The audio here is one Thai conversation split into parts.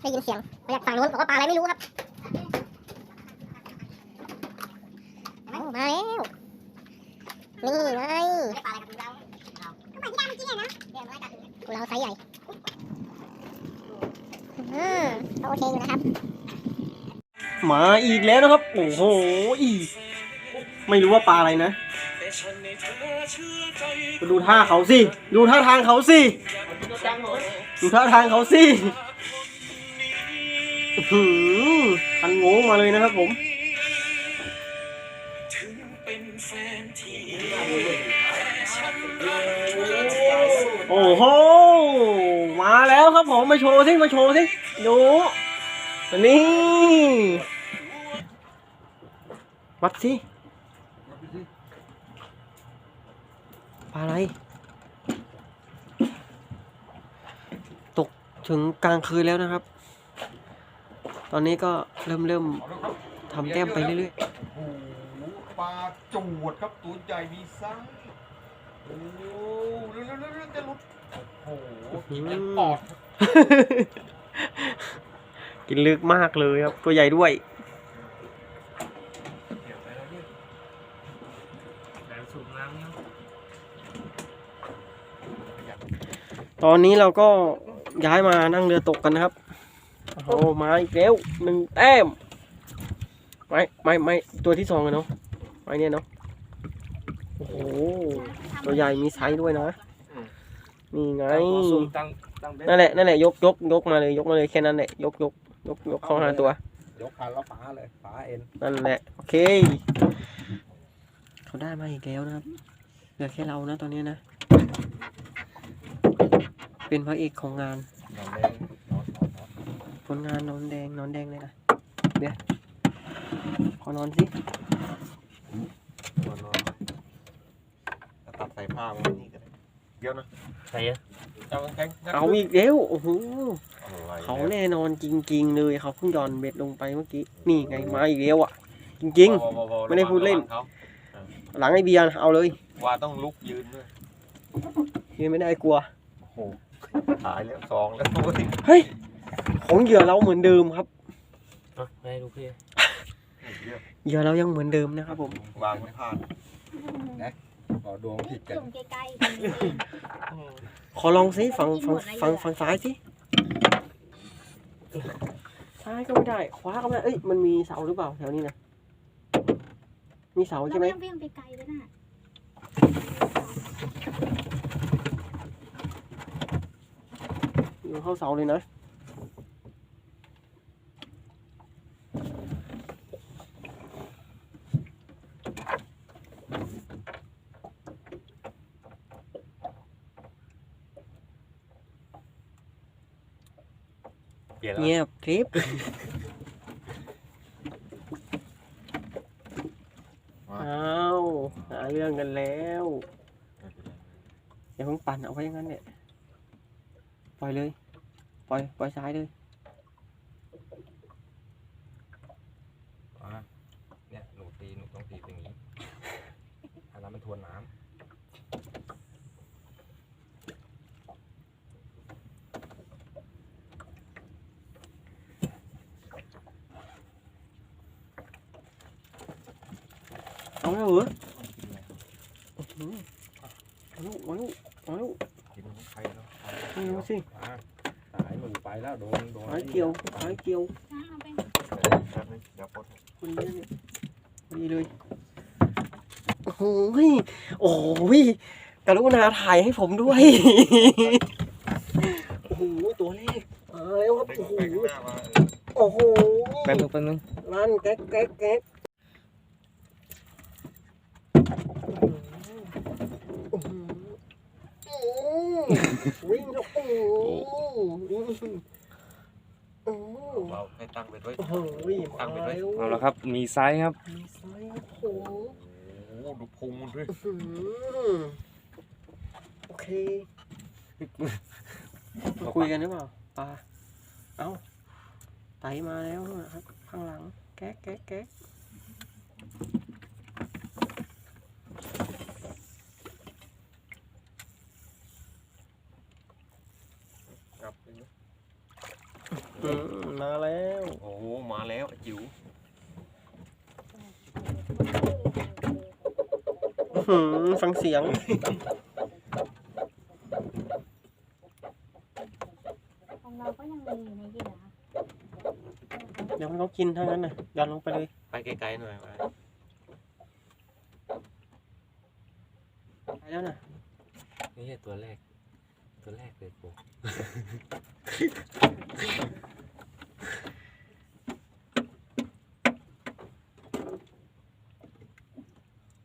ได้ยินเสียงมาจากฝั่งนู้นบอกว่าปลาอะไรไม่รู้ครับมาแล้วนี่ไงปลาอะไรกับเราก็ปลาที่ดำจริงอะนะเดี๋ยวมากัดกูเราไซส์ใหญ่อืมก็โอเคอยู่นะครับ มาอีกแล้วนะครับ โอ้โหอีไม่รู้ว่าปลาอะไรนะดูท่าเขาสิ ดูท่าทางเขาสิ ดูท่าทางเขาสิ หือพันโง่มาเลยนะครับผมโอ้โห มาแล้วครับผม มาโชว์สิมาโชว์สิดูนี่วัดสิปลาอะไร ตกถึงกลางคืนแล้วนะครับ ตอนนี้ก็เริ่มเริ่มทำแต้มไปเรื่อยโอ้โหปลาจวดครับตัวใหญ่มีไซส์โอ้โหเร็วๆๆๆจะหลุดโอ้โหกินกันปอดๆกินลึกมากเลยครับ ตัวใหญ่ด้วยตอนนี้เราก็ย้ายมานั่งเรือตกกันนะครับ โอ้โหมาอีกแล้วหนึ่งแต้มไม่ไม่ไม่ตัวที่สองเลยเนาะไม่เนี่ยเนาะโอ้โหตัวใหญ่มีไซส์ด้วยนะนี่ไงตั้งตั้งเบ็ดนั่นแหละนั่นแหละยกยกยกมาเลยยกมาเลยแค่นั้นแหละยกยกยกยกเข้าหาตัวยกคันแล้วปลาเลยปลาเอ็นนั่นแหละโอเคเขาได้มาอีกแล้วนะครับเหลือแค่เรานะตอนนี้นะ เป็นพระเอกของงานนอนแดงนอนนอนนอน ผลงานนอนแดงนอนแดงเลยนะเดี๋ยวขอนอนสินอนนอนตัดใส่ผ้าไว้นี่ก็ได้เดี๋ยวนะใช่อะเอาแข็งเอาอีกแล้วโอ้โหอะไรเขาเนี่ยแน่นอนจริง ๆ เลยเขาเพิ่งหย่อนเบ็ดลงไปเมื่อกี้นี่ไงมาอีกแล้วอะ จริงไม่ได้พูดเล่น ระวังเขาๆ หลังไอเบียร์นะเอาเลยว่าต้องลุกยืนด้วยยืนไม่ได้กลัวโอ้โหหายแล้วสองแล้วเว้ยเฮ้ย ของเหยื่อเราเหมือนเดิมครับอะให้ดูพี่เหยื่อเรายังเหมือนเดิมนะครับผมวางไม่พลาดนะขอดวงผิดกันจุ่มไกลขอลองสิฝั่งฝั่งฝั่งฝั่งซ้ายสิซ้ายก็ไม่ได้ขวาก็ไม่ได้เอ้ยมันมีเสาหรือเปล่าแถวนี้นะมีเสาๆใช่ไหมเราวิ่งไปไกลเลยน่ะอยู่เข้าเสาเลยนะ เปลี่ยนแล้วเงียบคลิปอ้าวหาเรื่องกันแล้วอย่าเพิ่งปั่นเอาไว้อย่างนั้นเนี่ยปล่อยเลยปล่อยปล่อยซ้ายเลยอะเนี่ยหนูตีหนูต้องตีเป็นอย่างนี้อันนั้นมันทวนน้ เอาแล้วเหรอเอาลูกเอาลูกเอาลูกกินของใครแล้วเอาลูกสิอะสายหนูไปแล้วโดนโดนหายเกี่ยวหายเกี่ยวนะเอาไปแป๊บนึงเดี๋ยวปลดคนนี้เนี่เลยโอ้โหยโอ้โหยกรุณาถ่ายให้ผมด้วย โอ้โหตัวเลขมาแล้วครับ ดึงโอ้โห ไปข้างหน้ามา โอ้โหแป๊บนึงแป๊บนึงนั่นแก๊กแก๊กแก๊ก วิ่งแล้วโอ้โหโอ้โหเราให้ตั้งไปด้วยโอ้โหมาแล้วเอาละครับ มีไซส์ครับ มีไซส์โอ้โหโอ้โหดูพุงมันด้วยอื้อหือโอเคมาคุยกันหรือเปล่าปลาเอ้าไตมาแล้วนะครับ ข้างหลัง แก๊กแก๊กแก๊ก กลับไปนะ อื มมาแล้ว โอ้มาแล้วไอ้จิ๋วอื้อหือฟังเสียง ของเราก็ยังมีอยู่ในเหยื่อเดี๋ยวให้เขากินทั้งนั้นน่ะยันลงไปเลย ไปไกลๆหน่อยไปไปแล้วน่ะนี่แค่ตัวแรก ตัวแรกเลยปู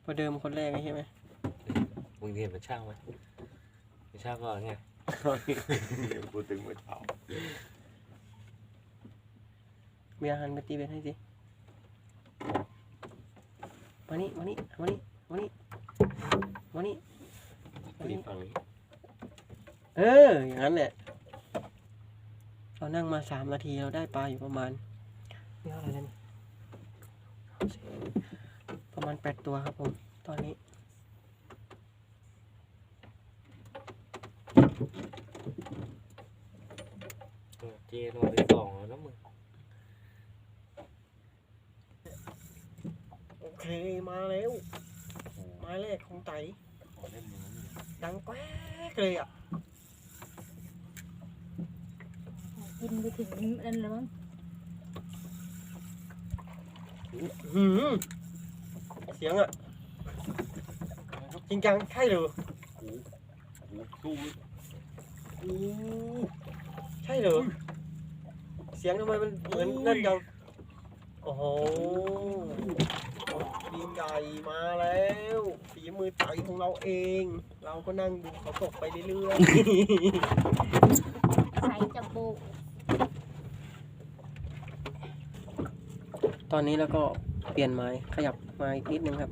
ประเดิมคนแรกใช่ไหมมึงเรียนเป็นช่างไหมเป็นช่างก็ไงพูดถึงเมื่อเช้ามีอาหารไปตีเบ็ดให้สิมานี่มานี่มานี่มานี่มานี่มานี่ฝั่งนี้เอออย่างนั้นแหละ เรานั่งมาสามนาทีเราได้ปลาอยู่ประมาณนี่เท่าไหร่แล้วนี่ประมาณแปดตัวครับผม ตอนนี้เจนอนไปสองแล้วนะมึงโอเคมาแล้วไม้แรกของไตขอเล่นอย่างนั้นเลยดังแก๊กเลยอะ นไปถึงนั่นแล้วมั้งหืมเสียงอะ จริงจังใช่เหรอโอ้โหสู้โอ้ใช่เหรอเสียงทำไมมันเหมือนนั่นจังโอ้โหทีมใหญ่มาแล้วฝีมือไตของเราเอง เราก็นั่งดูเขาตกไปเรื่อยใส่จับโบก ๆ ตอนนี้แล้วก็เปลี่ยนไม้ขยับมาอีกนิดนึงครับ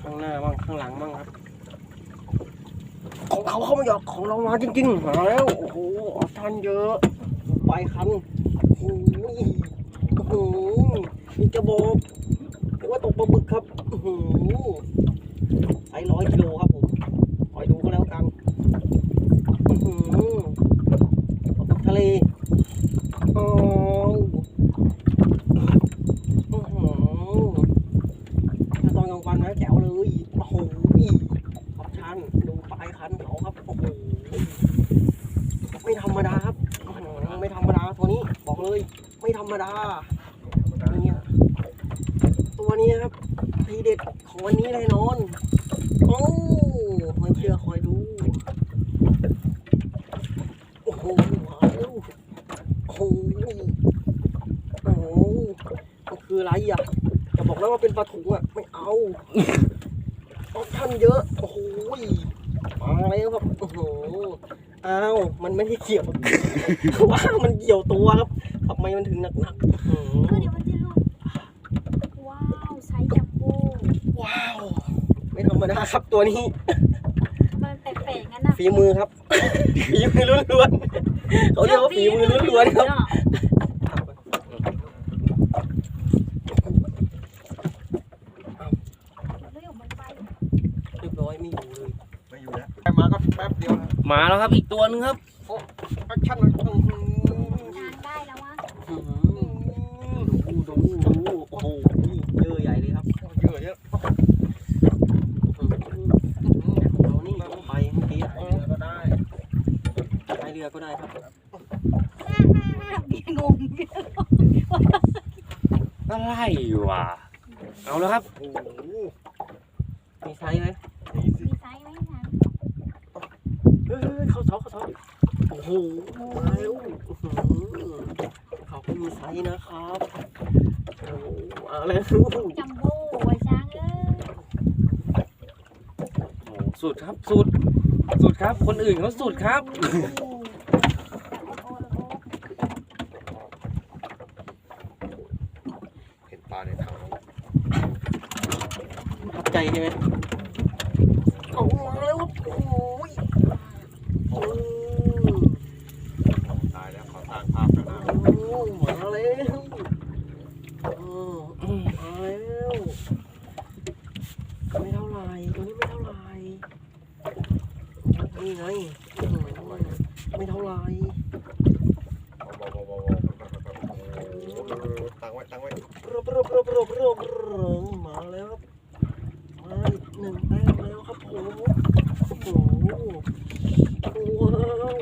ข้างหน้าบ้างข้างหลังบ้างครับ ของเขาเขาไม่หยอกของเรามาจริงๆมาแล้ว โอ้โหออทันเยอะ ไปคันโอ้โหโอ้โหมีกระบอกหรือว่าตกปลาหมึกครับโอ้โหไซร้อยกิโลครับผมคอยดูก็แล้วกันอื้อหือทะเลอ้โอ้โหถ้าตอนกลางวันนะแจ๋วเลยโอ้โหขอบชันดูปลายคันเขาครับโอ้โหไม่ธรรมดาครับไม่ธรรมดาตัวนี้บอกเลย ไม่ธรรมดา ครับทีเด็ดของวันนี้แน่นอน โอ้ไม่เชื่อคอยดู โอ้โหมาวโอ้โหโอ้โหมันคืออะไรอะจะบอกแล้วว่าเป็นปลาถุงอะ ไม่เอาออกท่านเยอะ โอ้โหมาแล้วครับ โอ้โห อ้าว มันไม่ได้เกี่ยวว้าวมันเกี่ยวตัวครับทำไมมันถึงหนักๆก็เดี๋ยวมันจะลุกว้าวไซส์จับโบก ว้าว ไม่ธรรมดาครับตัวนี้ มันแปลกๆงั้นนะฝีมือครับ ฝีมือล้วนๆเขาเรียกว่าฝีมือล้วนๆครับ เรื่องมันไปเรียบร้อยไม่อยู่เลย ไม่อยู่แล้วไปมาก็แป๊บเดียวนะมาแล้วครับอีกตัวนึงครับแอคชั่นเลยอื้อหืองานได้แล้ววะ อื้อหือดูดูดูโอ้โหเยอะใหญ่เลยครับ เยอะเยอะ อื้อหือแต่ของเรานี่ต้องไปเมื่อกี้ เออก็ได้ พายรือก็ได้ครับเบียงงอะไรวะเอาแล้วครับโอ้โหมีไซส์ไหมนี่สิมีไซส์ไหมฉันเฮ้ยเข้าเสาเข้าเสาโอ้โหมาแล้วเขาก็มีไซส์นะครับโอ้โหเอาแล้วจัมโบ้ไว้ช้างเอ้ยโอ้สุดครับสุดสุดครับ คนอื่นเขาสุดครับ ปลาในถังทับใจใช่ไหมโอ้โหแล้โอ้ยโอ้ตายแล้วขอสร้างภาพกันนะโอ้ยหมาแล้ บรบรบรบรบรบมาแล้วครับมาอีกหนึ่งแต้มแล้วครับผมโอ้โหว้าว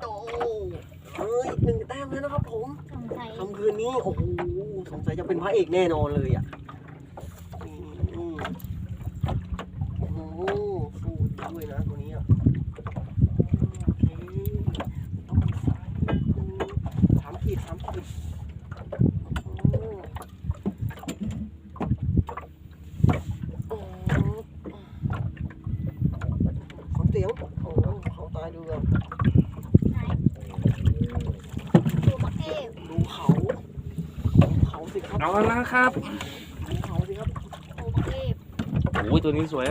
โอ้เฮ้ยหนึ่งแต้มแล้วนะครับผม สงสัย คำคืนนี้ โอ้โห สงสัยจะเป็นพระเอกแน่นอนเลยอะอืมโอ้โหสู้ด้วยนะตัวนี้อะโอเคต้องมีสายนิดนึงสามขีดสามขีดโอ้โหโอ้โหฟังเสียงโอ้โหเขาตายดูอะ ไหนดูบักเอฟ ดูเขาดู เขาสิครับเอาแล้วนะครับดูเขาสิครับดูบักเอฟโอ้ยตัวนี้สวย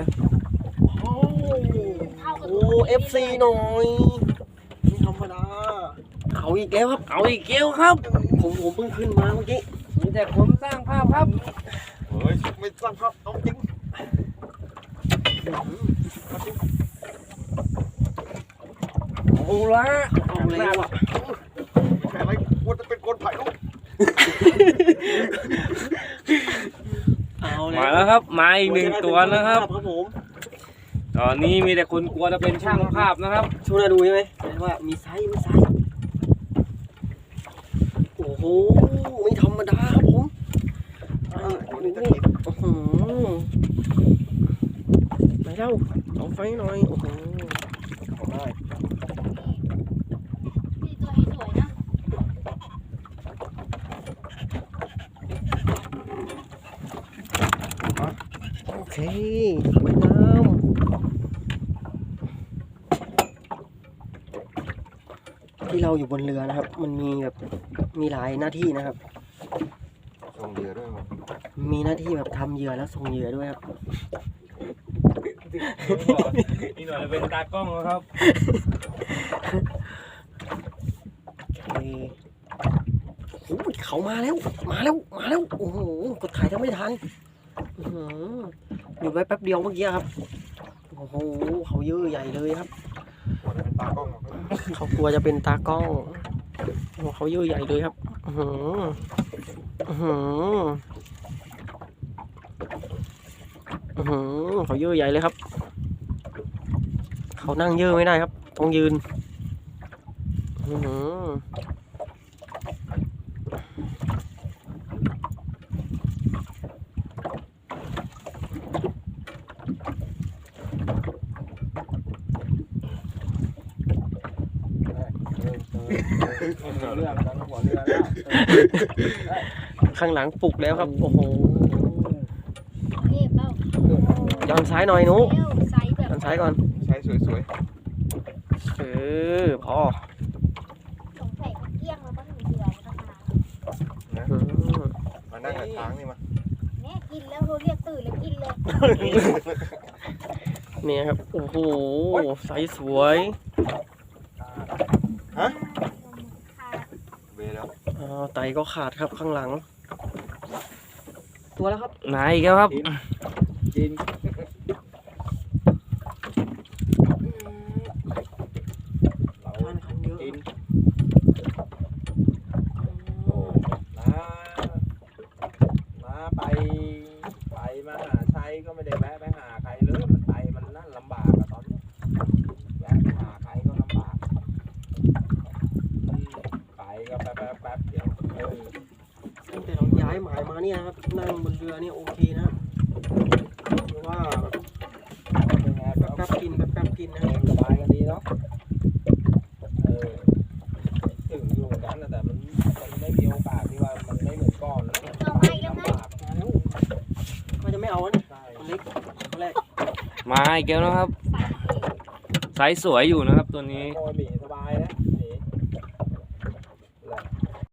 โอ้เข้ากับโหเอฟซีหน่อยไม่ธรรมดาเขาอีกแล้วครับเอาอีกเกลครับ ผมผมเพิ่งขึ้นมาเมื่อกี้มีแต่คนสร้างภาพครับเฮ้ยไม่สร้างภาพเอาจริงเอาละเอาแล้วอะ ไม่ใช่อะไรควรจะเป็นคนถ่ายรูป เอาแล้วมาแล้วครับ มาอีกหนึ่งตัวนะครับ ครับผมตอนนี้มีแต่คนกลัวจะเป็นช่างภาพนะครับช่วยเราดูใช่ไหมว่ามีไซส์มีไซส์โอ้โหไม่ธรรมดาครับผมอ่าตัวดูนี้จะนี่กินโอ้โหไหนเล่าเอาไฟหน่อยโอ้โห เขาได้ นี่ตัวนี้สวยนะ โอเคสวยงามที่เราอยู่บนเรือนะครับ มันมีแบบมีหลายหน้าที่นะครับ ส่งเรือด้วยมั้งมีหน้าที่แบบทำเหยื่อแล้วส่งเหยื่อด้วยครับ นี่หน่อยจะเป็นตากล้องนะครับ โอเคโอ้ยเขามาแล้ว มาแล้ว มาแล้ว โอ้โห กดถ่ายทั้งไม่ทันอื้อหือ หยุดไว้แป๊บเดียวเมื่อกี้ครับ โอ้โห เขาเยอะใหญ่เลยครับ เขากลัวจะเป็นตากล้องเขาเยอะใหญ่เลยครับอือหืออือหืออือหือเขาเยอะใหญ่เลยครับ เขานั่งเยอะไม่ได้ครับ ต้องยืนอือหือ เรื่องกันหัวเรือแล้ว ข้างหลังปลุกแล้วครับ โอ้โหเอฟเปล่าย้อนซ้ายหน่อยหนูเอวไซส์แบบย้อนซ้ายก่อน ใช้สวยเออพอสงสัยเขาเกลี้ยงแล้วก็ถึงเดือมันต้องมาๆนะอืมมานั่งกับช้างนี่มาเนี่ยกินแล้วเขาเรียกตื่นแล้วกินเลยเนี่ยครับ โอ้โหไซส์สวย ค่ะ เวแล้ว อ่า ไตก็ขาดครับข้างหลัง ตัวแล้วครับ ไหนอีกแล้วครับ กิน ท่านคันเยอะ กิน โอ้ น้าน้าไปไปมหาชัยก็ไม่ได้แวะไปหาใครเลยมันไปมันนั่นลำบากอะตอนนี้แวะไปหาใครก็ลำบากอืมไปก็แป๊บแป๊บแป๊บเดียวเออ ตั้งแต่เรา ย้ายหมายมาเนี่ยครับนั่งบนเรือเนี่ยโอเคนะเพราะว่าเป็นไงแป๊แป๊บบแป๊บกินแป๊บแป๊บกินนะเองสบายกันดีเนาะเออถึงอยู่เหมือนกันนะแต่มันมันไม่มีโอกาสที่ว่ามันไม่เหมือนก่อนแล้วเอาไปแล้วไงลำบากมาแล้วก็จะไม่เอาอันนี้ใช่ตัวเล็กตัวแรกมาอีกแล้วนะครับไซส์เอฟไซส์สวยอยู่นะครับตัวนี้โอ้ยหมีสบายนะ